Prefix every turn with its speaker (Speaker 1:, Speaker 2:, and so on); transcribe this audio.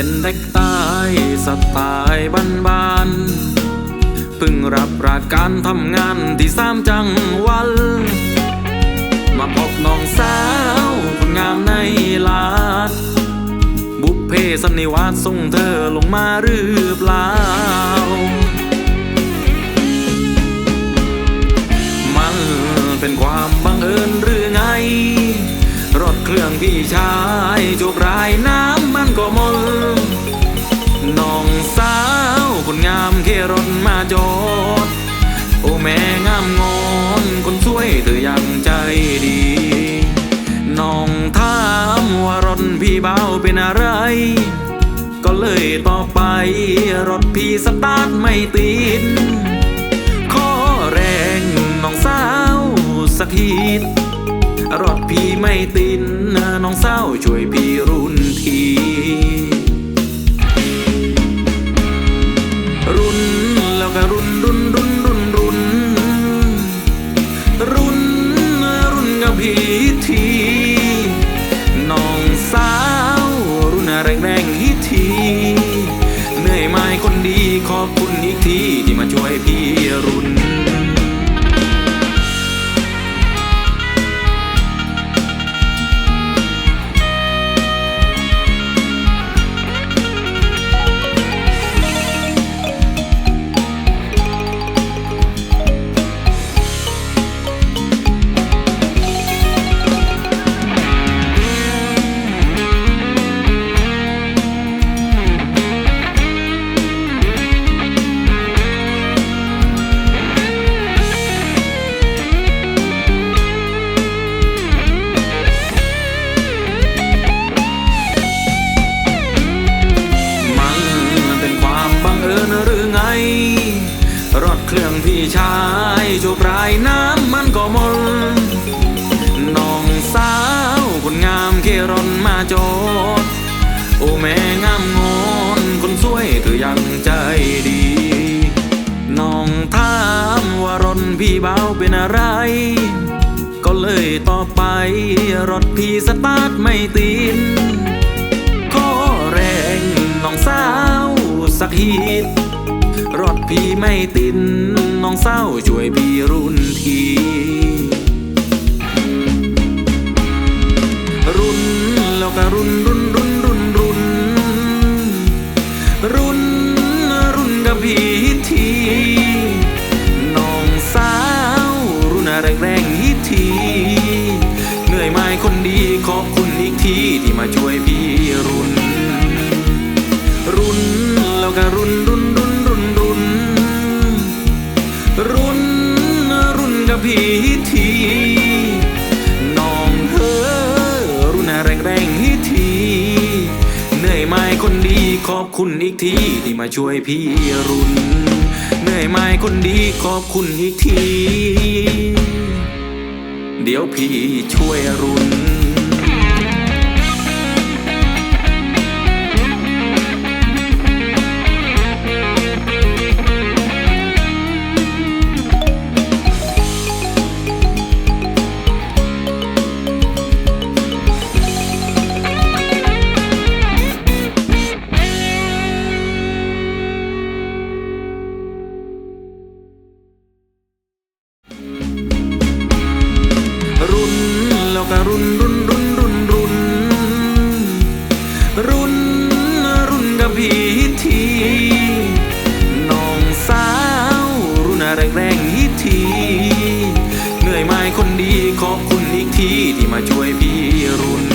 Speaker 1: เป็นเด็กใตายสไตล์บ้านๆเพิ่งรับราชการทำงานที่สามจังหวัดมาพบน้องสาวคนงามในลาด บุพเพสันนิวาสส่งเธอลงมาหรือเปล่า มันเป็นความบังเอิญหรือไง รถเครื่องพี่ชายโจกรายน้ำ เธอยังใจดี น้องถามว่ารถพี่เบาเป็นอะไร ก็เลยตอบไปรถพี่สตาร์ทไม่ติดขอแรงน้องสาวสักทีรถพี่ไม่ตินน้องสาวช่วยพี่รุ่นที คุ ชายโชครายน้ำมันก็มลน้องสาวคนงามเครอนมาจอดโอ้แม่งามงอนคนสวยเธอยังใจดี น้องถามว่ารถพี่เบาเป็นอะไร ก็เลยต่อไปรถพี่สตาร์ทไม่ติดขอแรงน้องสาวสักฮีด พี่ไม่ติดน้องสาช่วยพี่รุ่นที รุ่นแล้วก็รุ่นรุ่นรุ่นรุ่นรุ่นรุ่นรุ่นกับพี่ทีน้องสาวรุ่นแรงแรงฮิตทีเหนื่อยไหมคนดีขอบคุณอีกทีที่มาช่วยพี่รุ่น รุ่นแล้วก็รุ่นรุ่นรุ่นรุ่น อบคุณอีกทีที่มาช่วยพี่รุนเหนื่อยไหมคนดีขอบคุณอีกที เดี๋ยวพี่ช่วยรุน่น แรงๆอีกที เหนื่อยไหมคนดีขอบคุณอีกทีที่มาช่วยพี่รุ่น